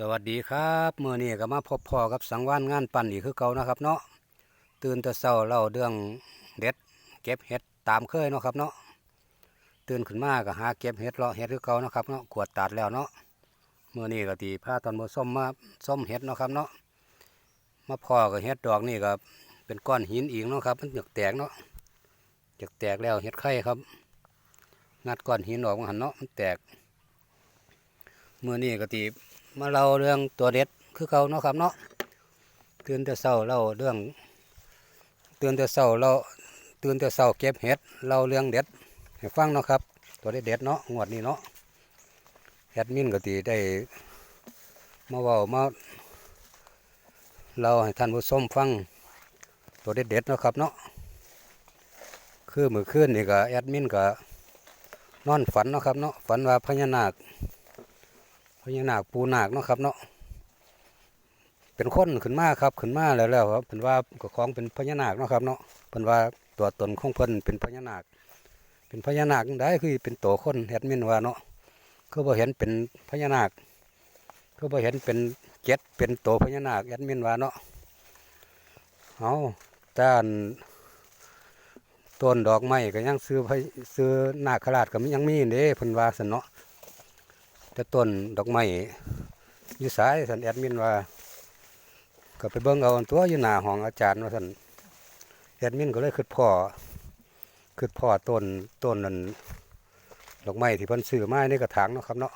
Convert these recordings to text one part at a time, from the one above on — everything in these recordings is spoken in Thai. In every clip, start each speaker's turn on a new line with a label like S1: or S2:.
S1: สวัสดีครับเมื่อนี้ก็มาพบพ่อกับสังวานงานปั่นอีกคือเก่านะครับเนาะตื่นแต่เช้าเล่าเรื่องเด็ด เก็บเห็ดตามเคยเนาะครับเนาะตื่นขึ้นมาก็หาเก็บเห็ดเลาะเห็ดคือเก่านะครับเนาะขวดตัดแล้วเนาะเมื่อนี้ก็ตีผ้าตอนมือส้มมาส้มเห็ดเนาะครับเนาะมาพ่อกับเห็ดดอกนี่ก็เป็นก้อนหินอีกเนาะครับมันอยากแตกเนาะอยากแตกแล้วเห็ดไข่ครับ งัดก้อนหินออกมาหันเนาะมันแตกเมื่อนี้ก็ตี มาเล่าเรื่องตัวเด็ดคือเขาเนาะครับเนาะตื่นแต่เช้าเล่าเรื่องตื่นแต่เช้าเราตื่นแต่เช้าเก็บเห็ดเล่าเรื่องเด็ดให้ฟังเนาะครับ ตัวเด็ดเด็ดเนาะงวดนี้เนาะแอดมินก็ตีได้มาเว้ามาเราให้ท่านผู้ชมฟังตัวเด็ดเด็ดเนาะครับเนาะคือมือคืนนี่ก็แอดมินก็นอนฝันเนาะครับเนาะฝันว่าพญานาค พญานาคปูนาคเนาะครับเนาะเป็นคนขึ้นมาครับขึ้นมาแล้วแล้วครับเป็นว่าก็ของเป็นพญานาคเนาะครับเนาะเป็นว่าตัวตนของเพิ่นเป็นพญานาค เป็นพญานาคได้คือเป็นตัวคนแอดมินว่าเนาะคือบ่เห็นเป็นพญานาคคือบ่เห็นเป็นเจ็ดเป็นตัวพญานาคแอดมินว่าเนาะเอาด้านต้นดอกไม้ก็ยังซื้อซื้อนาคราชก็ยังมีเด้เพิ่นว่าซั่นเนาะ แต่ต้นดอกไม้อยู่สายสันแอดมินว่า ก็ไปเบิ่งเอาตัวอยู่หน้าห้องอาจารย์ว่าสันแอดมินก็เลยคิดพ่อคิดพ่อต้นต้นนั้นดอกไม้ที่เพิ่นซื้อมาในกระถางเนาะครับเนาะ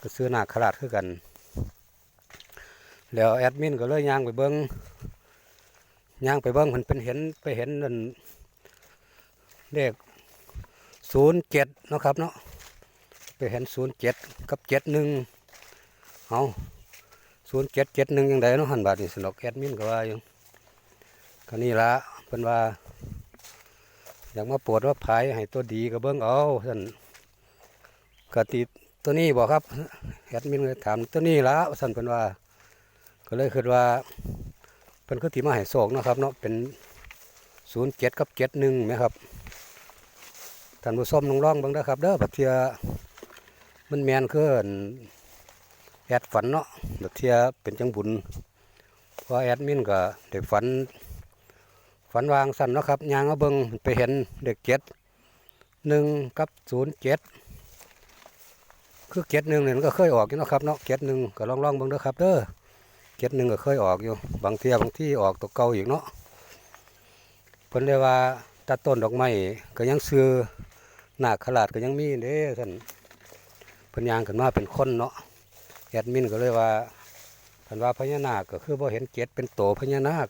S1: ก็ซื้อหน้าขลาดคือกัน แล้วแอดมินก็เลยย่างไปเบิ่งย่างไปเบิ่งเพิ่นเป็นเห็นไปเห็นนั่นเลขศูนย์เจ็ดเนาะครับเนาะ ไปเห็นศูนย์เจ็ดกับเจ็ดหนึ่งเอาศูนย์เจ็ดเจ็ดหนึ่งยังไงเนาะหันบาทนี่สนอกแอดมินก็ว่าอยู่ก็นี่ละเพิ่นว่า อยากมาปวดว่าภายให้ตัวดีก็เบิ้งเอาท่านกติตัวนี้บอกครับแอดมินเลยถามตัวนี้ละท่านเพิ่นว่า ก็เลยคิดว่าเพิ่นคือที่มาให้โศกนะครับเนาะเป็นศูนย์เจ็ดกับเจ็ดหนึ่งไหมครับท่านผู้ชมลองร้องบิ่งเด้อครับเด้อบัดเทีย มันแมนคืออั่นแอดฝันเนาะบัดเทียเป็นจังบุญเพราะแอดมินก็ได้ฝัน ฝันวางสั่นเนาะครับยางเอาเบิงไปเห็นเด็กเจ็ดหนึ่งกับศูนย์เจ็ดคือเจ็ดหนึ่งเนี่ยมันก็เคยออกอยู่เนาะครับเนาะเจ็ดหนึ่งก็ลองลองเบิงเด้อครับเด้อเจ็ดหนึ่งก็เคยออกอยู่ บางเทียบางที่ออกตัวเก่าอีกเนาะเพิ่นเลยว่าตัดต้นดอกไม้ก็ยังซื้อหน้าขลาดก็ยังมีเด้ท่าน พันยางขึ้นมาเป็นคนเนาะแอดมินก็เลยว่าท่านว่าพญานาคก็คือบ่เห็นเกศเป็นโตพญานาค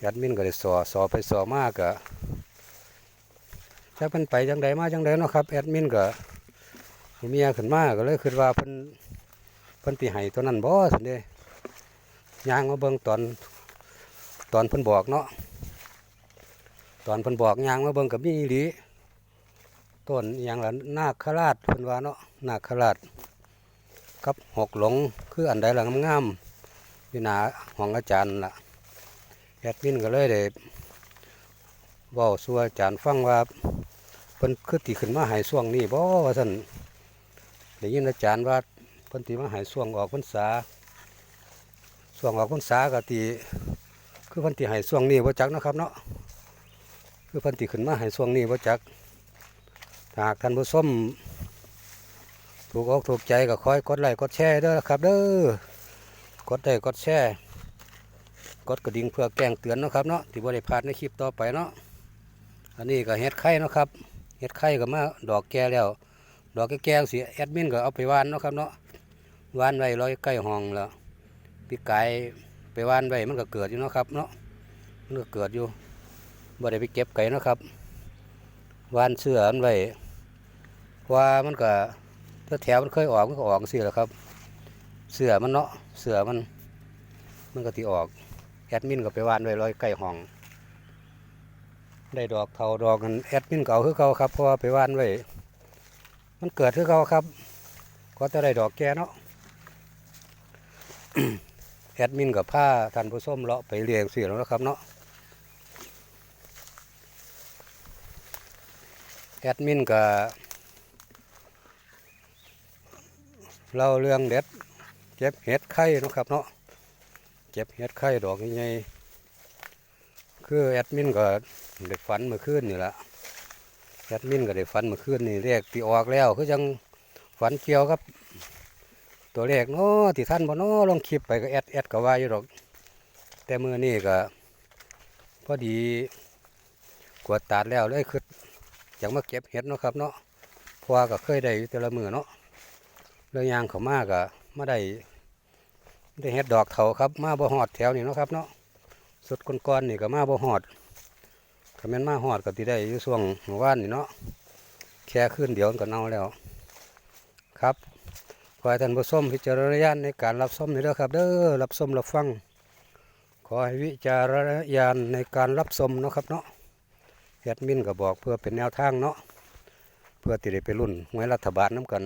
S1: แอดมินก็เลยสอสอไปสอมากก็จะเป็นไปจังใดมาจังใดเนาะครับแอดมินก็เมียขึ้นมาก็เลยคิดว่าเพิ่นเพิ่นตีให้ตัวนั้นบ่สันเด้ยางมาเบิ่งตอนตอนเพิ่นบอกเนาะตอนเพิ่นบอกยางมาเบิ่งกับมีอีหลี ต้นอย่างละนาคราชเพิ่นว่าเนาะนาคราชกับหกหลงคืออันใดละงามๆอยู่หนาห้องอาจารย์ล่ะแอดมินก็เลยได้เว้าสู่อาจารย์ฟังว่าเพิ่นคือติขึ้นมาหายช่วงนี้บ่ว่าซั่นได้ยินอาจารย์ว่าเพิ่นติมาหายช่วงออกพรรษาช่วงออกพรรษาก็ติคือเพิ่นติหายช่วงนี้บ่จักนะครับเนาะคือเพิ่นติขึ้นมาหายช่วงนี้บ่จัก หากท่านผู้ชมถูกอกถูกใจก็คอยกดไลค์กดแชร์เด้อครับเด้อกดไลค์กดแชร์กดกระดิ่งเพื่อแจ้งเตือนนะครับเนาะที่บริพาดในคลิปต่อไปเนาะอันนี้ก็เฮ็ดไข่เนาะครับเฮ็ดไข่ก็มาดอกแก่แล้ว ดอกแก่ๆสิแอดมินก็เอาไปวานเนาะครับเนาะวานไว้ร้อยใกล้ห้องแล้วพี่ไก่ไปวานไว้มันก็เกิดอยู่เนาะครับเนาะมันก็เกิดอยู่บ่ได้ไปเก็บไก่นาะครับวานเสือมันไว้ ว่ามันก็ถ้าแถวมันเคยออกมันก็ออกเสิแหละครับ เสือมันเนาะเสือมัน มันก็ที่ออกแอดมินก็ไปวานไว้ร้อยใกล้ห้อง ได้ดอกเทาดอกกันแอดมินเก่าคือเก่าครับเพราะว่าไปวานไว้มันเกิดคือเก่าครับ ก็จะได้ดอกแก่เนาะแอดมินกับผ้าท่านผู้ส้มเลาะไปเรียงเสียแล้วนะครับเนาะแอดมินก็ เล่าเรื่องเด็ดเก็บเห็ดไข่เนาะครับเนาะเก็บเห็ดไข่ดอกใหญ่ๆคือแอดมินก็ได้ฝันเมื่อคืนนี่ละแอดมินก็ได้ฝันเมื่อคืนนี่เรียกตีออกแล้วคือยังฝันเกี่ยวกับ ตัวเลขเนาะที่ท่านบ่เนาะลองคลิปไปก็แอดแอดก็ว่าอยู่ดอก แต่มือนี่ก็พอดีกวดตาดแล้วเลยคือยากมาเก็บเห็ดเนาะครับเนาะพวาก็เคยได้อยู่แต่ละมือเนาะ เลยยางเขามากก็มาได้ได้เห็ดดอกเขาครับ มาบ่หอดแถวนี่เนาะครับเนาะสุดก้อนๆนี่ก็มาบ่หอดถ้าแม่นมาหอดก็ที่ได้อยู่ช่วงเมื่อวานนี่เนาะแค่ขึ้นเดี๋ยวก็เน่าแล้ว ครับขอให้ท่านผู้ชมพิจารณญาณในการรับชมนี่เด้อครับเด้อรับชมรับฟัง ขอให้วิจารณญาณในการรับชมเนาะครับเนาะแอดมินก็บอกเพื่อเป็นแนวทางเนาะเพื่อที่ได้ไปรุ่นหวยรัฐบาลน้ำกัน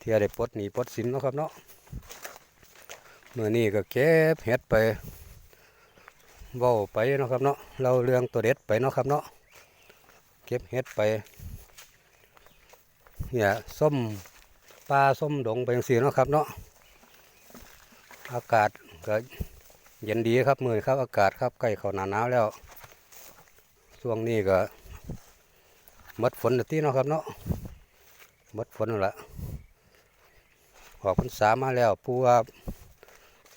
S1: เทียได้ปลดหนีปลดสินเนาะครับเนาะเมื่อนี้ก็เก็บเห็ดไปเว้าไปเนาะครับเนาะเราเรื่องตัวเด็ดไปเนาะครับเนาะเก็บเห็ดไปเนี่ยส้มปลาส้มดงไปอย่างสีเนาะครับเนาะอากาศก็เย็นดีครับมือครับ อากาศครับใกล้เขาหนาหนาวแล้วช่วงนี้ก็หมดฝนแล้วที่เนาะครับเนาะหมดฝนแล้วละ ออกพรรษามาแล้วปูว่า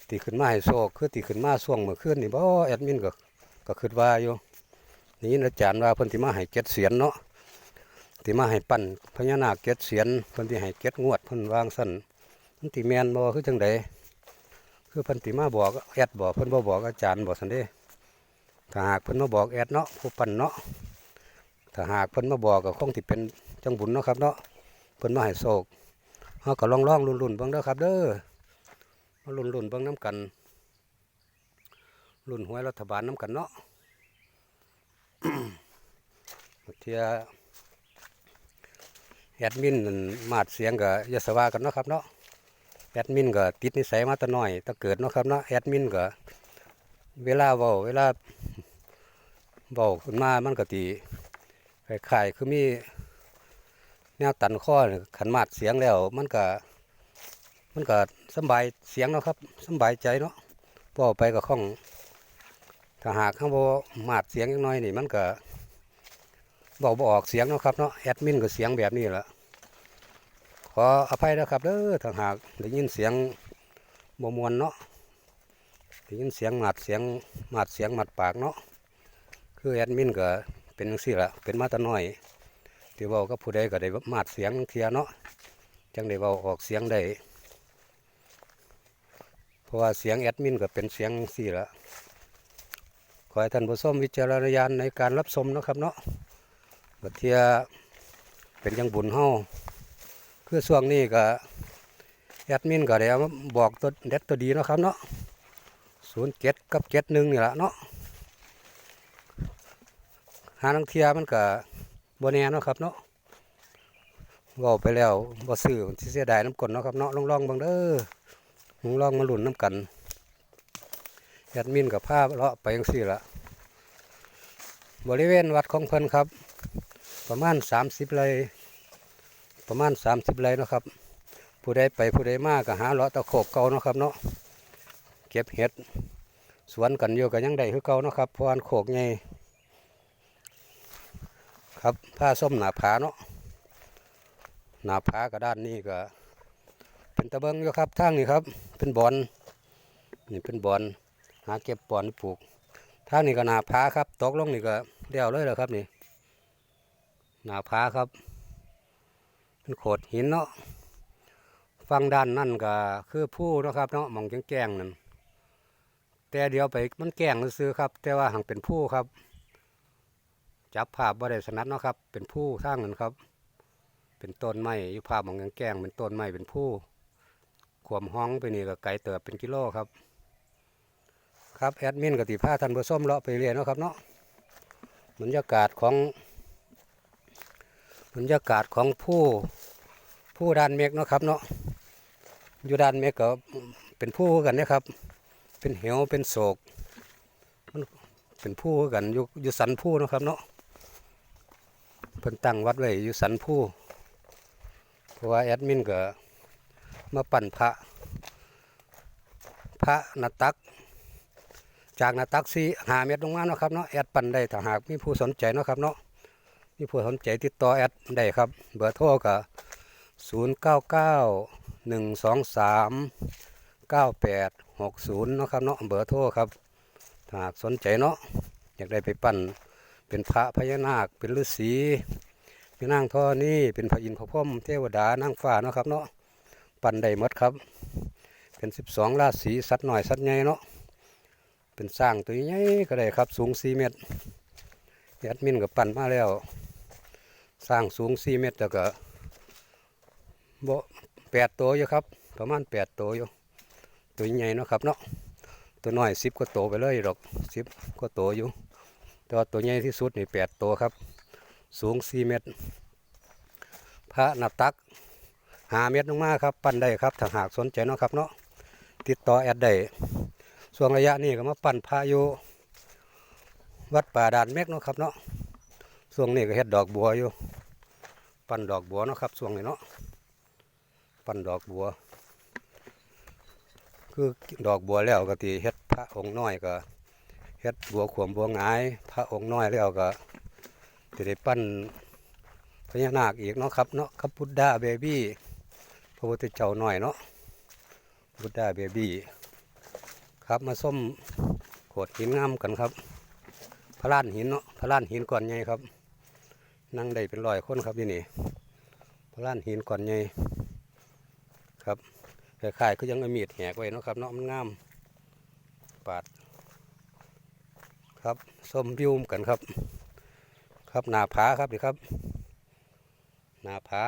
S1: ตีขึ้นมาให้โซกคือตีขึ้นมาช่วงเมื่อคืนนี่บ่แอดมินก็ก็คิดว่าอยู่นี่อาจารย์ว่าเพิ่นสิมาให้เจ็ดเสียนเนาะที่มาให้ปั้นพญานาคเก็ดเสียนเพิ่นที่ให้เก็ดงวดเพิ่นวางสั่นมันติแมนบ่คือจังไดคือเพิ่นติมาบอกแอดบอกเพิ่นบ่บอกอาจารย์บอกซั่นเด้ถ้าหากเพิ่นมาบอกแอดเนาะผู้ปั้นเนาะถ้าหากเพิ่นมาบอกก็คงสิเป็นจังบุญเนาะครับเนาะเพิ่นมาให้โชค เฮาก็ลองๆลุ้นๆเบิ่งเด้อครับ เด้อมาลุ้นๆเบิ่งนํกันลุ้นหวยรัฐบาลนํกันเนาะเทียแอดมินมาดเสียงกับยศวากันเนาะครับเนาะแอดมินก็ติดนิสัยมาแต่น้อยแตะเกิดเนาะครับเนาะแอดมินก็เวลาเว้าเวลาเว้าขึ้นมามันก็ตีคล้ายๆคือมี แนวตันข้อนี่ขันมาดเสียงแล้ว มันก็ มันก็สบายเสียงเนาะครับสบายใจเนาะเว้าไปก็คล่องถ้าหากข้างบ่มาดเสียงยังน้อยนี่ มันก็บอกบออกเสียงเนาะครับเนาะแอดมินก็เสียงแบบนี้แหละขออภัยนะครับเด้อถ้าหากได้ยินเสียงบมวนเนาะได้ยินเสียงหมาดเสียงหมาดเสียงหมัดปากเนาะคือแอดมินก็เป็นจังซี่ละเป็นมาแตน้อย ที่เว้ากับผู้ใดก็ได้มาดเสียงเทียเนาะจังได้เว้าออกเสียงได้เพราะว่าเสียงแอดมินก็เป็นเสียงจั่งซี่ละขอให้ท่านผู้ชมวิจารณญาณในการรับชมนะครับเนาะบัดเทียเป็นยังบุญเฮาคือช่วงนี้ก็แอดมินก็ได้เอาบอกตัวเด็ดตัวดีนะครับเนาะศูนย์เจ็ดกับเจ็ดหนึ่งนี่แหละเนาะหานังเทียมันก็ บแน่เนาะครับเนาะเว่าไปแล้วบ่ซื้อมันสิเสียดายน้ำกลนเนาะครับเนาะลองลองๆบางเด้อลองลองมาหลุนน้ำกันแอดมินกับผ้าเลาะไปยังสี่ละบริเวณวัดของเพิ่นครับ ประมาณสามสิบไร่ประมาณสามสิบไร่นะครับ ผู้ใดไปผู้ใดมากก็หาเลาะตะโขกเก่าเนาะครับเนาะเก็บเห็ดสวนกันอยู่กันยังได้คือเก่าเนาะครับเพราะอันโขกใหญ่ ครับผ้าส้มหนาผาเนาะหนาผากับด้านนี้ก็ เป็นตะเบิงอยู่ครับทางนี้ครับ เป็นบอนนี่เป็นบอนหาเก็บบอนปลูกทางนี้ก็หนาผาครับตกลงนี่ก็เดี่ยวเลยเหรอครับนี่หนาผาครับเป็นโขดหินเนาะฟังด้านนั่นก็คือผู้เนาะครับเนาะมองแกงๆนั่นแต่เดียวไปมันแก้งซื้อครับ แต่ว่าหังเป็นผู้ครับ จับภาพบ่ได้สนัดเนาะครับ เป็นผู้สร้างนั้นครับ เป็นต้นไม้อยู่ภาพหมองแกงเป็นต้นไม้เป็นผู้ขวมห้องไปนี่ก็ไกลเติบเป็นกิโลครับ ครับแอดมินกับติผ้าทันผู้ส้มเลาะไปเรียนเนาะครับเนาะบรรยากาศของบรรยากาศของผู้ผู้ด้านเมฆเนาะครับเนาะอยู่ด้านเมฆก็เป็นผู้กันนะครับ เป็นเหวเป็นโศกมันเป็นผู้กันอยู่อยู่สันผู้เนาะครับเนาะ เพิ่นตั้งวัดไว้อยู่สันผู้เพราะว่าแอดมินก็มาปั่นพระ พระนาตัก จากนาตักสีหาเมตรลงมาเนาะครับเนาะแอดปั่นได้ถ้าหากมีผู้สนใจเนาะครับเนาะมีผู้สนใจติดต่อแอดได้ครับ เบอร์โทรก็ศูนย์เก้าเก้าหนึ่งสองสามเก้าแปดหกศูนย์เนาะครับเนาะเบอร์โทรครับถ้าหากสนใจเนาะอยากได้ไปปั่น เป็นพระพญานาค เป็นฤาษีเป็นนางท่อนี่เป็นพระอินทร์พระพรหมเทวดานางฟ้าเนาะครับเนาะปั่นได้หมดครับ เป็นสิบสองราศีสัตว์หน่อยสัตว์ใหญ่เนาะเป็นสร้างตัวใหญ่ก็ได้ครับ สูงสี่เมตรแอดมินกับปั่นมาแล้ว สร้างสูงสี่เมตรแล้วก็บ่แปดตัวอยู่ครับประมาณแปดตัวอยู่ตัวใหญ่เนาะครับเนาะตัวน้อยสิบก็โตไปเลยหรอกสิบก็โตอยู่ แต่ว่าตัวใหญ่ที่สุดนี่แปดตัวครับ สูงสี่เมตร พระนับตักหาเมตรลงมาครับ ปั่นได้ครับถ้าหากสนใจเนาะครับเนาะติดต่อแอดได้ช่วงระยะนี้ก็มาปั่นพระอยู่วัดป่าด่านเม็กเนาะครับเนาะช่วงนี้ก็เฮ็ดดอกบัวอยู่ ปั่นดอกบัวเนาะครับช่วงนี้เนาะปั่นดอกบัว คือดอกบัวแล้วก็ตีเฮ็ดพระองค์น้อยก็ เฮ็ดบัวขวมบัวหงาย พระองค์น้อยแล้วก็จะได้ปั้นพญานาคอีกเนาะครับเนาะครับพุทธาเบบี้พระพุทธเจ้าหน้อยเนาะพุทธาเบบี้ครับมาส้มโขดหินงามกันครับ พระล้านหินเนาะพระล้านหินก่อนใหญ่ครับ นั่งได้เป็นร้อยคนครับที่นี่พระล้านหินก่อนใหญ่ครับคล้ายๆก็ยังเอามีดแหกไว้เนาะครับเนาะมันงามปาด ครับส้มวิวกันครับ ครับหนาผาครับนี่ครับหนาผา